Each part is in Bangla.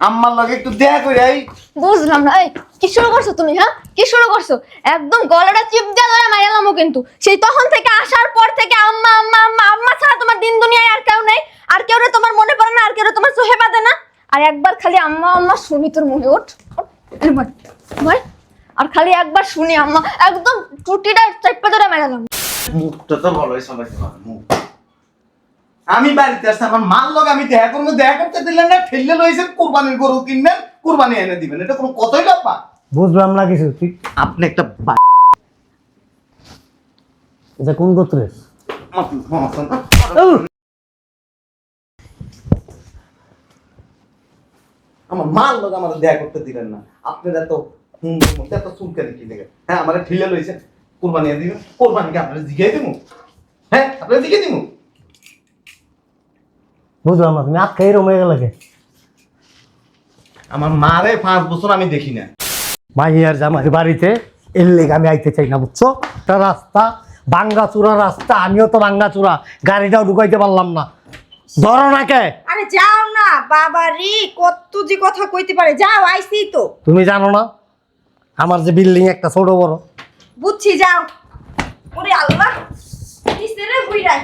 আম্মার লগে একটু দেখা করে আই। বুঝলাম না এই কি শুরু করছ তুমি হ্যাঁ? কি শুরু করছ? একদম গলাটা চিপ দিয়ে ধরে মাইরালামও কিন্তু। সেই তখন থেকে আসার পর থেকে আম্মা আম্মা আম্মা আম্মা ছাড়া তোমার দিন দুনিয়ায় আর কেউ নেই। আর কেউ রে তোমার মনে পড়ে না আর কেউ রে তোমার চোখে বাঁধে না। আর একবার খালি আম্মা আম্মা শুনি তোর মনে ওঠ। মার। আর খালি একবার শুনি আম্মা একদম টুটিটা চাইপা ধরে মাইরালাম মুখটা তো ভালোই সবাইতে পারে মুখ। আমি বাড়িতে আসছি আমার মাল লগে আমি দেখা করব দেখা করতে দিলেন না ঠেললে লইছেন কোরবানির গরু কিনবেন কোরবানি এনে দিবেন। এটা কোনো কতই ব্যাপার বুঝলাম না কিছু তুই আপনি একটা এটা কোন গোত্রের? আমার মাল লোক আমার দেখা করতে দিলেন না। আপনারা তো মধ্যে এত চুলকানি কি লেগে হ্যাঁ আমার ঠেলে লইছে কোরবানি দিবেন কোরবানিকে আপনারা জিগাই দিব হ্যাঁ আপনারা জিগে দিব বুঝলাম না তুমি আটকা এরম হয়ে গেলে আমার মারে পাঁচ বছর আমি দেখি না। মাইয়ার জামাই বাড়িতে এর লেগে আমি আইতে চাই না বুঝছ? একটা রাস্তা ভাঙ্গা চূড়া রাস্তা আমিও তো ভাঙ্গা চূড়া গাড়িটাও ঢুকাইতে পারলাম না। ধরো না কে? আরে যাও না বাবা রে কত যে কথা কইতে পারে। যাও আইসি তো। তুমি জানো না আমার যে বিল্ডিং একটা ছোট বড়। বুঝছি যাও। ওরে আল্লাহ কিসে রে বুইরা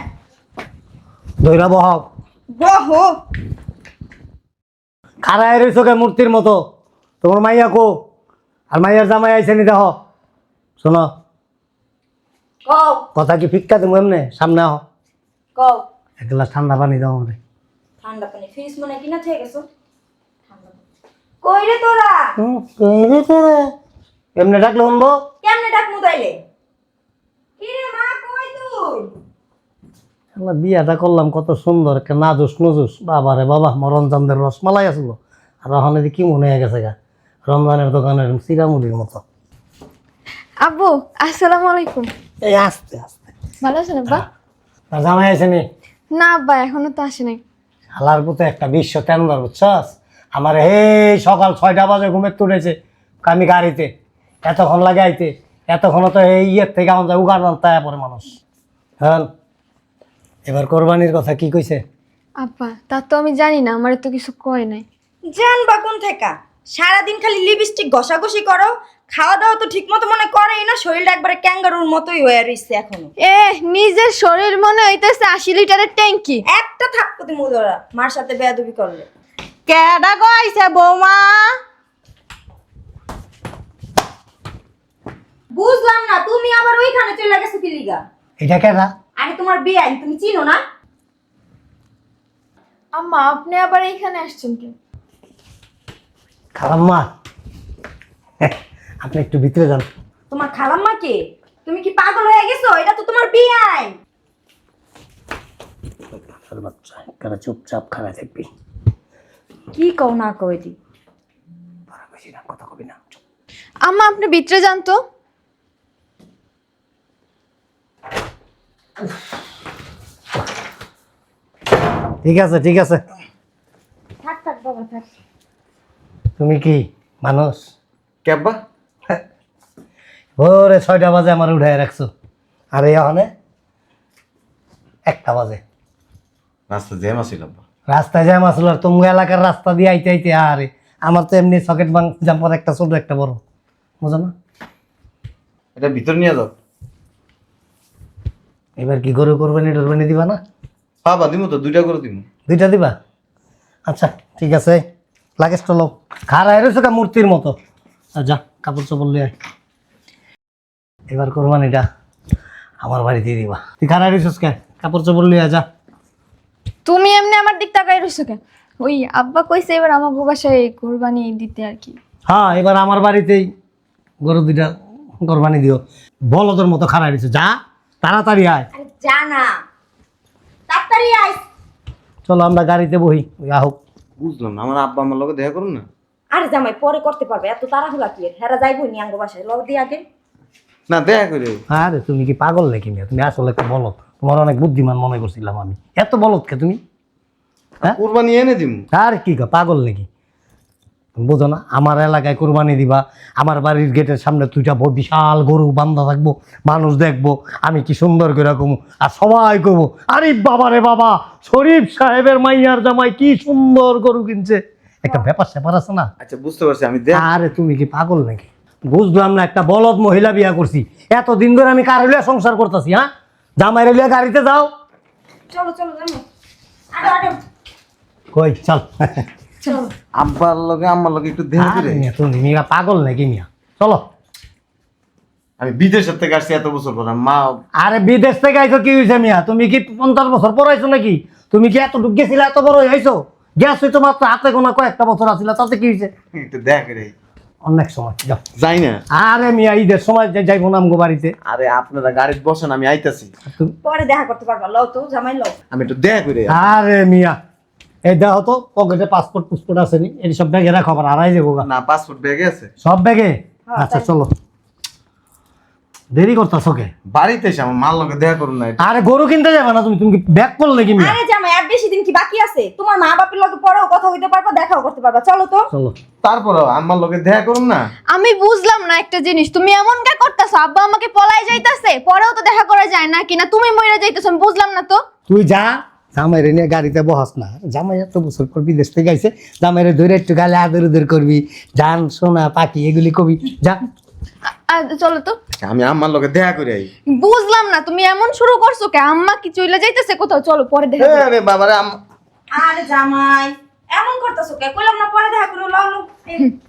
ধৈরা বহক। বহ রয়েছ কে মূর্তির মতো? তোমার মাইয়া কো? আর মাইয়ার জামাই আইছে নি দেখ। শোনো। কও। কথা কি ফিক্কা তুমি এমনি? সামনে আহ কও। এক গ্লাস ঠান্ডা পানি দাও আমারে। ঠান্ডা পানি। ফ্রিজ মনে কিনা থেকে গেছো? ঠান্ডা পানি। কই রে তোরা? হুম, কই রে তোরা? এমনি ডাকলে শুনব? কেমনে ডাক মুদাইলে কি রে মা কই তুই? আল্লাহ বিয়াটা করলাম কত সুন্দর একটা নাজুস নুজুস। বাবা রে বাবা আমার রমজানদের রসমালাই আসলো আর যে কি মনে হয়ে গেছে গা? রমজানের দোকানের চিরামুড়ির মতো। আব্বু আসসালামু আলাইকুম। এই আস্তে আস্তে। ভালো আছেন আব্বা? তার জামাই আছে নি? আব্বা এখনও তো আসে নাই হালার পুতে একটা বিশ্ব তেন্দর বুঝছস? আমার হে সকাল ছয়টা বাজে ঘুমের তুলেছে আমি গাড়িতে। এতক্ষণ লাগে আইতে। এতক্ষণ তো এই ইয়ের থেকে আমার উগার তাই পরে মানুষ। হ্যাঁ। এবার কোরবানির কথা কি কইছে? আব্বা তা তো আমি জানি না আমার তো কিছু কয় নাই। জানবা কোন থেকে? সারাদিন খালি লিপস্টিক ঘষাঘষি করো খাওয়া দাওয়া তো ঠিক মতো মনে করেই না শরীরটা একবারে ক্যাঙ্গারুর মতোই হয়ে রইছে এখনও। এ নিজের শরীর মনে হইতেছে আশি লিটারের ট্যাঙ্কি। একটা থাকতো তুমি মুদরা মার সাথে বেয়াদবি করলে। কেডা গো আইছে বৌমা? বুঝলাম না তুমি আবার ওইখানে চলে গেছো কি লিগা? এটা কেনা আরে তোমার বিয়ে তুমি চিনো না? আম্মা আপনি আবার এইখানে আসছেন কি খালাম্মা। আপনি একটু ভিতরে যান। তোমার খালাম্মা কে? তুমি কি পাগল হয়ে গেছো? এটা তো তোমার বিয়ে আর বাচ্চা কেন চুপচাপ খাওয়া থাকবি। কি কও না কও এটি? না কথা কবি না। আম্মা আপনি ভিতরে যান তো। ঠিক আছে ঠিক আছে। থাক থাক বাবা থাক। তুমি কি মানুষ? ক্যাব্বা ভোরে ছয়টা বাজে আমার উঠাই রাখছো। আর এই ওখানে একটা বাজে। রাস্তা জ্যাম আছিল রাস্তায় জ্যাম আসলো আর তুমি এলাকার রাস্তা দিয়ে আইতে আইতে আরে আমার তো এমনি সকেট বাং জাম্পার একটা ছোট একটা বড়। বুঝো না? এটা ভিতর নিয়ে যাও। এবার কি গরু করবেনি টরবেনি দিবা না? বাবা দিমু তো দুইটা করে দিমু। দুইটা দিবা? আচ্ছা ঠিক আছে লাগেজ চলো খারা এরো কা মূর্তির মতো। আর যা কাপড় চোপড় লিয়ে আয়। এবার কোরবানিটা আমার বাড়িতে দিবা। তুই খারা এরিস কে? কাপড় চোপড় লিয়ে আয়, যা। তুমি এমনি আমার দিক তাকাই রইছো কেন ওই আব্বা কইছে এবার আমার বাসায় কোরবানি দিতে আর কি। হ্যাঁ এবার আমার বাড়িতেই গরু দুইটা কোরবানি দিও। বলদের মতো খারা এরিস যা। তাড়াতাড়ি আয়। জানা তাড়াতাড়ি আইস চলো আমরা গাড়িতে বহি আহুক বুঝলাম না আমার আব্বা আমার লগে দেখা করুন না? আরে জামাই পরে করতে পারবে এত তাড়াহুড়া কি? হেরা যাইবো নি আঙ্গ বাসায় লগ দিয়ে আগে। না দেখা করে। আরে তুমি কি পাগল নাকি মেয়ে? তুমি আসলে একটা বলত তোমার অনেক বুদ্ধিমান মনে করছিলাম আমি। এত বলত কে তুমি? হ্যাঁ? কোরবানি এনে দিমু। আর কি গো, পাগল নাকি? বোঝো না? আমার এলাকায় কোরবানি দিবা আমার বাড়ির গেটের সামনে দুইটা বিশাল গরু বান্ধা থাকব মানুষ দেখব আমি কি সুন্দর করে কমু আর সবাই কমু আরে বাবা রে বাবা শরীফ সাহেবের মাইয়ার জামাই কি সুন্দর গরু কিনছে। একটা ব্যাপার স্যাপার আছে না? আচ্ছা বুঝতে পারছি আমি আরে তুমি কি পাগল নাকি? বুঝলাম না একটা বলদ মহিলা বিয়া করছি। এতদিন ধরে আমি কার হইলে সংসার করতেছি হ্যাঁ? জামাই রেলিয়া গাড়িতে যাও। চলো চলো কই চলো। আব্বার লগে আমার লগে একটু দেখা করে। তুমি মিয়া পাগল নাকি মিয়া? চলো। আমি বিদেশের থেকে আসছি এত বছর পর মা আরে বিদেশ থেকে আইছো কি হয়েছে মিয়া? তুমি কি পঞ্চাশ বছর পর আইছো নাকি? তুমি কি এত ঢুক গেছিলে এত বড় হয়েছো গ্যাস হইতো মাত্র হাতে গোনা কয়েকটা বছর আসিল তাতে কি হয়েছে একটু দেখা করে অনেক সময় যাও। যাই না। আরে মিয়া ঈদের সময় যাইবো না আমগো বাড়িতে। আরে আপনারা গাড়িতে বসেন আমি আইতাছি। পরে দেখা করতে পারবা লও তো জামাই লও। আমি একটু দেখা করে আরে মিয়া এই দেখো তো পকেটে পাসপোর্ট পুসপোর্ট আছে নি এই সব ব্যাগে রাখো হারাই যাব না পাসপোর্ট ব্যাগে আছে। সব ব্যাগে? হ্যাঁ, আচ্ছা চলো। দেরি করতেছ কে? বাড়িতে এসে আমার মার লগে দেখা করুন না আরে গরু কিনতে যাবে না তুমি তুমি ব্যাগ করলে কি আরে জামাই আর বেশি দিন কি বাকি আছে? তোমার মা বাপের লগে কথা হইতে পারবা দেখাও করতে পারবা। চলো তো। চলো। তারপরেও আমার লগে দেখা করুন না? আমি বুঝলাম না একটা জিনিস তুমি এমন কে করতেছো? আব্বা আমাকে পলাই যাইতাছে পরেও তো দেখা করা যায় না কিনা তুমি মইরা যাইতেছো আমি বুঝলাম না তো। তুই যা জামাইরে নিয়ে গাড়িতে বহাস না। জামাই এত বছর পর বিদেশ থেকে আইছে জামাইরে ধরে একটু গালে আদর উদর করবি জান সোনা পাখি এগুলি কবি যা। চলো তো। আমি আমার লগে দেখা করে আই। বুঝলাম না তুমি এমন শুরু করছ কে? আম্মা কি চইলা যাইতেছে কোথাও? চলো পরে দেখা করি। আরে বাবারে আম- আরে জামাই এমন করতেছো কে? কইলাম না পরে দেখা করো লও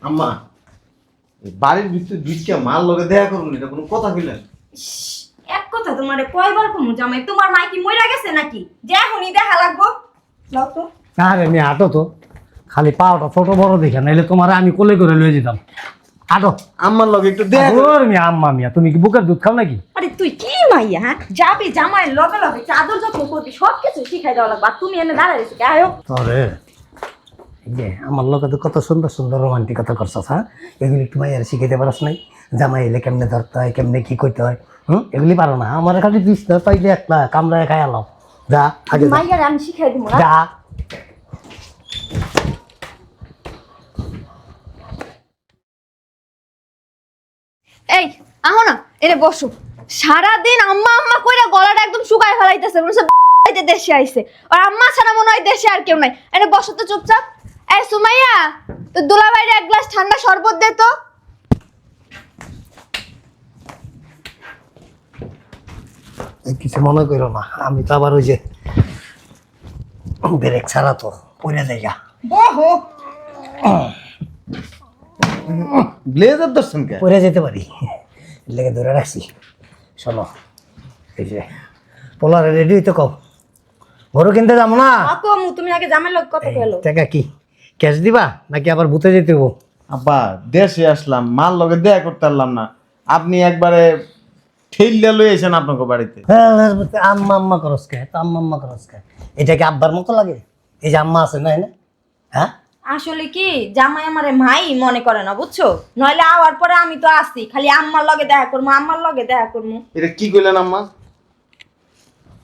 আম্মা বাড়ির ভিতরে ঢুকিয়া মার লগে দেখা করুন এটা কোনো কথা কইলেন এক কথা তোমারে কয়বার কমু জামাই? তোমার মা কি মইরা গেছে নাকি? যে এখনই দেখা লাগবো। লও তো। আরে আটো তো। খালি পাওটা ছোট বড় দেখে নাইলে তোমার আমি কোলে করে লয়ে যেতাম। আটো। আমার লগে একটু দেখা। ওর মিয়া আম্মা মিয়া তুমি কি বুকের দুধ খাও নাকি? আরে তুই কি মাইয়া হ্যাঁ? যাবি জামাই লগে লগে চাদর যত্ন করবি সব কিছু শিখাই দেওয়া লাগবে। আর তুমি এনে দাঁড়ায় কে? আয়ো। এই যে আমার লোকে তো কত সুন্দর সুন্দর রোমান্টিকতা করছস হ্যাঁ? এগুলি একটু মাইয়ার শিখাইতে পারস নাই? জামাই এলে কেমনে ধরতে হয় কেমনে কি করতে হয়? হুম? এগুলি পারো না। আমার খালি দিস না পাইলে একটা কামড়ায় খাই আলাম। যা আগে মাইয়ার আমি শিখাই দিব না যা। এই আহো না এনে বসো। সারাদিন আম্মা আম্মা কইরা গলাটা একদম শুকায় ফেলাইতেছে মনে হচ্ছে দেশে আইছে। আর আম্মা ছাড়া মনে হয় দেশে আর কেউ নাই। এনে বসো তো চুপচাপ। এই সুমাইয়া তো দুলা বাইরে এক গ্লাস ঠান্ডা শরবত দে তো। কিছু মনে করো না আমি তো আবার ওই যে ব্রেক ছাড়া তো পড়ে যাইগা ওহো ব্লেজার দর্শন কে? পড়ে যেতে পারি লেগে ধরে রাখছি। শোনো এই যে পোলারে রেডি হইতে কও। গরু কিনতে যাব না? তুমি আগে জামাই লগ কত গেল টাকা কি? ক্যাশ দিবা নাকি আবার ভূতে যেতে হব আব্বা দেশে আসলাম মার লগে দেখা করতে পারলাম না। আপনি একবারে ঠেললে লই এসেন আপনাকে বাড়িতে? হ্যাঁ, আম্মা আম্মা করস কে? তো আম্মা আম্মা করস কে? এটা কি আব্বার মতো লাগে? এই যে আম্মা আছে না? হ্যাঁ? আসলে কি জামাই আমারে মাই মনে করে না বুঝছ? নইলে আওয়ার পরে আমি তো আসি খালি আম্মার লগে দেখা করব আম্মার লগে দেখা করব এটা কি কইলেন আম্মা?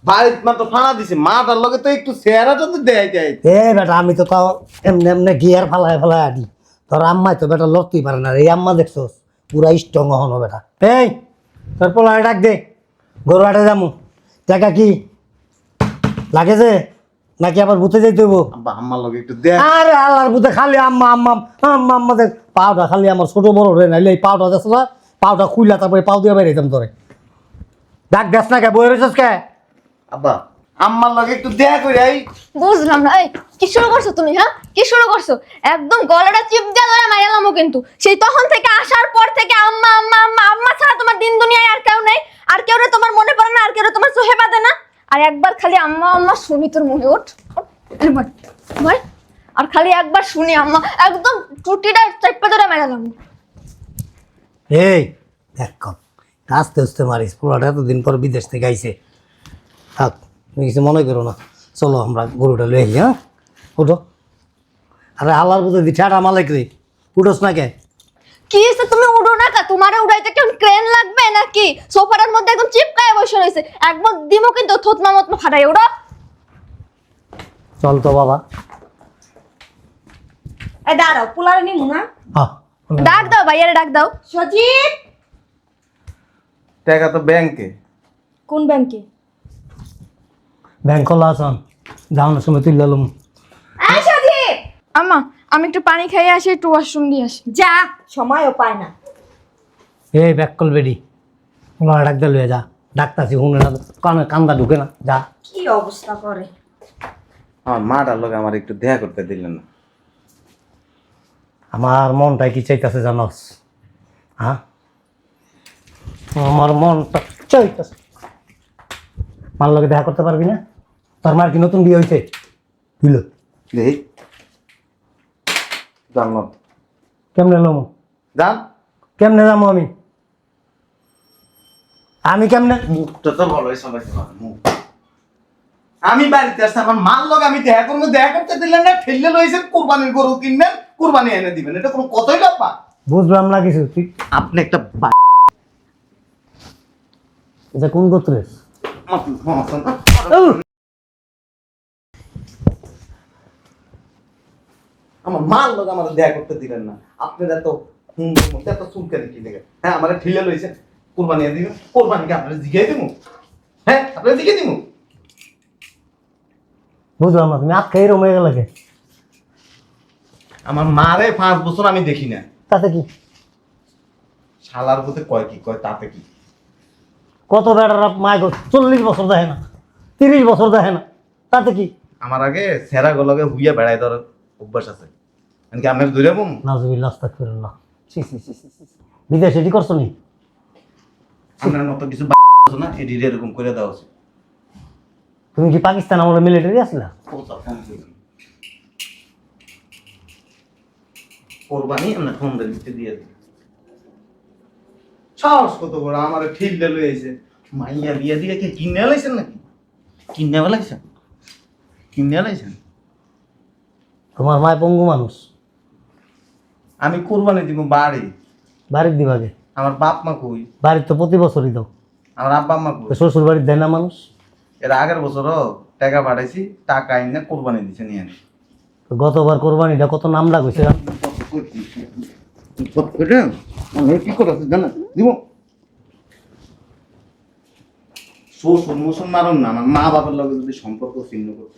বাড়িত মাত্র ফানা দিছে মাটার লগে তো একটু চেহারাটা তো দেখাইতে আইতে এ বেটা আমি তো তাও এমনি এমনি গিয়ার ফালায় ফালায় আদি তোর আম্মাই তো বেটা লড়তেই পারে না এই আম্মা দেখছোস পুরা স্ট্রং হনো বেটা। এই তোর পোলারে ডাক দে গরু হাটে যামু। দেখা কি? লাগে যে নাকি আবার ভূতে যাইতে হইব? আব্বা আম্মার লগে একটু দেখ। আরে আল্লাহর ভূতে খালি আম্মা আম্মা আম্মা আম্মা দেখ পাউটা খালি আমার ছোট বড় রে নাইলে এই পাউটা দেখছ না? পাউটা খুইলা তারপরে পাউ দিয়ে বেরিয়েতাম তোরে। ডাক দেখ না কে বই রয়েছিস কে? আব্বা আম্মার লগে একটু দেখা করে আই। বুঝলাম না এই কি শুরু করছ তুমি হ্যাঁ? কি শুরু করছ? একদম গলাটা চিপ দিয়ে ধরে মাইরালামও কিন্তু। সেই তখন থেকে আসার পর থেকে আম্মা আম্মা আম্মা আম্মা ছাড়া তোমার দিন দুনিয়ায় আর কেউ নেই। আর কেউ তোমার মনে পড়ে না আর কেউ তোমার চোখে বাঁধে না। আর একবার খালি আম্মা আম্মা শুনি তোর মনে ওঠ আর খালি একবার শুনি আম্মা একদম টুটিটা চাইপা ধরে মাইরালাম এই দেখ আস্তে আস্তে মারিস পুরোটা এতদিন পর বিদেশ থেকে আইছে। থাক। তুমি কিছু মনে করো না। চলো আমরা গরুটা লয়ে আই হ্যাঁ? উঠো। আরে আল্লাহর বুঝে দি ঠাটা মালিক রে। উঠোস না কে? কি হয়েছে তুমি উড়ো না কা? তোমারে উড়াইতে কেমন ক্রেন লাগবে নাকি? সোফাটার মধ্যে একদম চিপকায় বসে রয়েছে একদম দিমো কিন্তু থতমা মতমা ফাটাই ওড়ো চল তো বাবা। এই দাঁড়াও পোলারে নিমু না? হ্যাঁ ডাক দাও ভাইয়ারে ডাক দাও। সজীব টাকা তো ব্যাংকে। কোন ব্যাংকে? ব্যাংক খোলা আসান যাওয়ানোর সময় তুই লালুম আম্মা আমি একটু পানি খাইয়ে আসি একটু ওয়াশরুম দিয়ে আসি। যা সময়ও পায় না। এই ব্যাককল বেডি। ওনার ডাক লইয়া যা। ডাক্তারছি শুনে না কানে কান্দা ঢুকে না যা। কি অবস্থা করে? আমার মাটার লোক আমার একটু দেখা করতে দিলেন না। আমার মনটাই কি চাইতেছে জানস? হ্যাঁ? আমার মনটা চাইতেছে। মার লোকে দেখা করতে পারবি না? তোর মার কি নতুন বিয়ে হয়েছে দেখি। জানলাম। কেমনে এলাম জান। কেমনে যাব আমি? আমি কেমনে? মুখটা তো ভালোই সবাই মুখ। আমি বাড়িতে আসছি আমার মাল লোক আমি দেখা করব দেখা করতে দিলেন না ঠেললে লইছেন কুরবানির গরু কিনবেন কুরবানি এনে দিবেন। এটা কোনো কতই ব্যাপার বুঝলাম না কিছু তুই আপনি একটা বা- এটা কোন গোত্রের? আমার মাল লোক আমার দেখা করতে দিলেন না। আপনারা তো হুম এত চুলকানি কি লেগে হ্যাঁ আমার ঠেলে লইছেন কুরবানি দিবেন। কুরবানিকে আপনারা জিগাই দিব হ্যাঁ আপনারা জিগে দিব বুঝলাম না তুমি হয়ে গেলে আমার মারে পাঁচ বছর আমি দেখি না। তাতে কি? শালার মধ্যে কয় কি কয় তাতে কি? কত বেড়ারা মায় গো চল্লিশ বছর দেখে না তিরিশ বছর দেখে না তাতে কি? আমার আগে সেরা গলগে হুইয়া বেড়াই ধর অভ্যাস আছে। মানে কি আপনার দূরে বম? নাজবিল রাস্তা ফিরেন না ছি, ছি, ছি, ছি, ছি, ছি। বিদেশ এটি করছ নি? আপনার মতো কিছু না এরকম করে দেওয়া উচিত তুমি কি পাকিস্তান আমরা মিলিটারি আসলা? কোরবানি আমরা ফোন দিতে দিয়ে দিই। সাহস কত বড় আমার ঠিক দিল এসে মাইয়া বিয়া দিয়ে কে কিনে লাইছেন নাকি? কিনে লাইছেন? কিনে লাইছেন? তোমার মায় পঙ্গু মানুষ। আমি কোরবানি দিব বাড়ি। বাড়ির দিবাগে? আমার বাপ মা কই? বাড়ির তো প্রতি বছরই দাও আমার আব্বা মা কই? শ্বশুর বাড়ির দেয় না মানুষ? এর আগের বছরও টাকা পাঠাইছি টাকা আইন না কোরবানি দিছে নিয়ে গতবার কোরবানিটা কত নাম ডাকছে কি করে জানা দিব। শ্বশুর মুসুর মারুন না আমার মা বাবার লগে যদি সম্পর্ক ছিন্ন করতে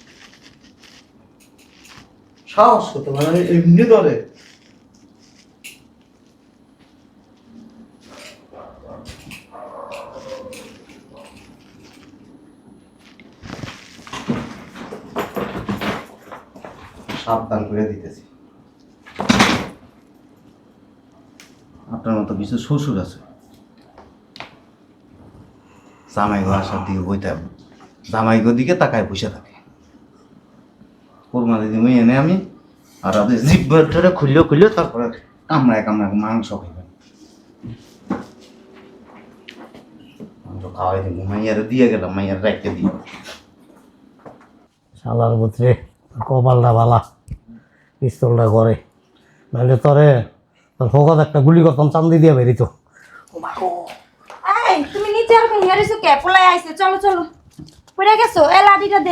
সাহস করতে মানে এমনি ধরে সাবধান করে দিতেছি। আপনার মতো কিছু শ্বশুর আছে। জামাই ঘর আসার দিকে বইতে হবে জামাই ঘর দিকে তাকায় বসে থাকে। কোরবানি দিমই এনে আমি আর আপনি জিব্বার ধরে খুললেও খুললেও তারপরে কামড়ায় কামড়ায় মাংস খাইবেন। মাংস খাওয়াই দিব মাইয়ারে দিয়ে গেলাম মাইয়ার রাখতে দিয়ে শালার বুঝরে কপালটা বালা পিস্তলটা করে নাহলে তোরে তোর ফোকত একটা গুলি করতাম চান্দি দিয়ে বেরিত এই তুমি নিচে আর কোন হেরেছো কে পোলাই আইছে। চলো চলো। পড়ে গেছো? এ লাঠিটা দে।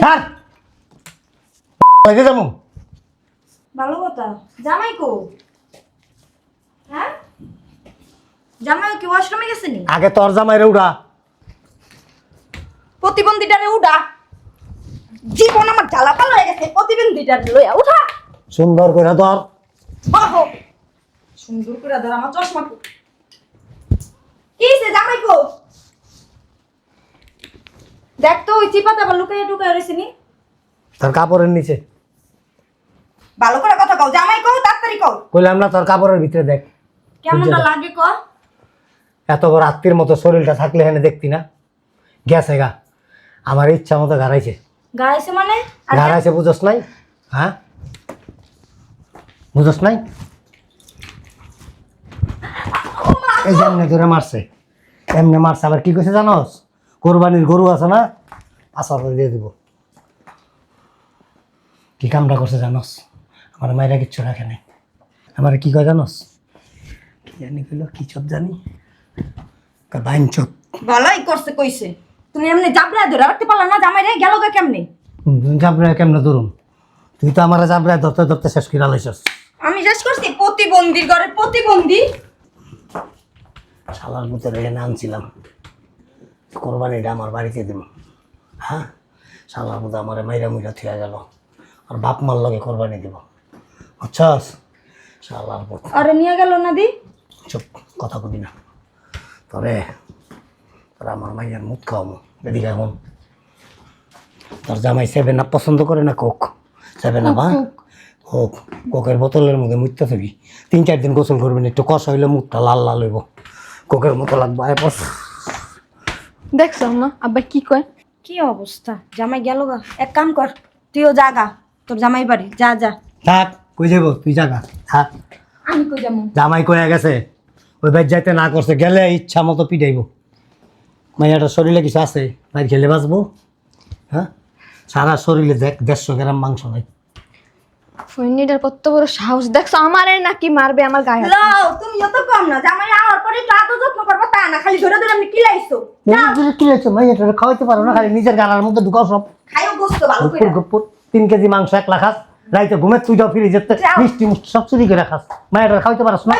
ছাড় যাব? ভালো কথা জামাই কো হ্যাঁ? জামাই কি ওয়াশরুমে গেছে নি আগে তোর জামাইরে উড়া প্রতিবন্ধীটারে উঠা। জীবন আমার জ্বালাপাল হয়ে গেছে প্রতিবন্ধীটারে লইয়া উঠা। সুন্দর করে ধর। বাহো। সুন্দর করে ধর আমার চশমা কো কি সে জামাই কো দেখ তো ওই চিপাতে আবার লুকাইয়া টুকাইয়া রয়েছে নি। তোর কাপড়ের নিচে। ভালো করে কথা কও জামাই কও তাড়াতাড়ি কও। কইলাম না তোর কাপড়ের ভিতরে দেখ। কেমনটা লাগে ক এত বড় আত্মীর মতো শরীরটা থাকলে এখানে দেখতি না? গেছে গা। আমার ইচ্ছা মতো গাড়াইছে। গাইছে মানে? গাড়াইছে বুঝস নাই? হ্যাঁ? বুঝস নাই? এই যে এমনি ধরে মারছে। এমনি মারছে আবার কি কইছে জানোস? কোরবানির গরু আছে না? আসার দিয়ে দিব। কি কামটা করছে জানোস? আমার মায়েরা কিচ্ছু রাখে নাই। আমার কি কয় জানোস? কি জানি কইলো কি চপ জানি? বাইন চপ। ভালোই করছে কইছে। তুমি এমনি জাবরা ধরে রাখতে পারলা না জামাই রে গেল গা কেমনে? জাবরায় কেমনে ধরুন তুই তো আমার জাবরায় ধরতে ধরতে শেষ করে লাইছস। আমি শেষ করছি প্রতিবন্ধীর ঘরে প্রতিবন্ধী। শালার মতো রেখে আনছিলাম। কোরবানিটা আমার বাড়িতে দিব হ্যাঁ? শালার মতো আমার মাইরা মুইরা থিয়া গেল। আর বাপ মার লগে কোরবানি দিব। বুঝছস শালার মতো আরে নিয়ে গেল না দি? চুপ কথা বলি না। তবে তোরা আমার মাইয়ার মুখ খাওয়াবো এদিকে এখন তোর জামাই সেভেন আপ পছন্দ করে না কোক? সেভেন আপ হ্যাঁ? কোক কোকের বোতলের মধ্যে মুখতে থাকবি তিন চার দিন গোসল করবেন একটু কষা হইলে মুখটা লাল লাল হইব। কোকের মতো লাগবে আয় পর দেখছ না আব্বা কি কয়? কি অবস্থা? জামাই গেল গা। এক কাম কর তুইও জাগা তোর জামাই বাড়ি যা যা। থাক। কই যাব তুই জাগা থাক আমি কই যাব? জামাই কয়ে গেছে ওই বাইর যাইতে না করছে গেলে ইচ্ছা মতো পিটাইব। মাইয়াটার শরীরে কিছু আছে বাইর খেলে বাঁচবো। হ্যাঁ? সারা শরীরে দেখ দেড়শো গ্রাম মাংস নাই। ফৈনিটার কত বড় সাহস। দেখছ আমারে নাকি মারবে আমার গায়ে। লাও তুমি যত কম না জামাই আওয়ার পরে একটু আদর যত্ন করব তা না খালি ধরে ধরে আমি কি কিলাইছো কি হয়েছে মাইয়াটা খাওয়াইতে পারো না খালি নিজের গালার মধ্যে ঢুকাও সব। খাইও গোস্ত ভালো করে। গুপুর তিন কেজি মাংস একলা খাস রাইতে ঘুমের তুই যাও ফিরে যেতে। মিষ্টি মিষ্টি সব চুরি করে খাস। মায়ের খাওয়াইতে পারস না?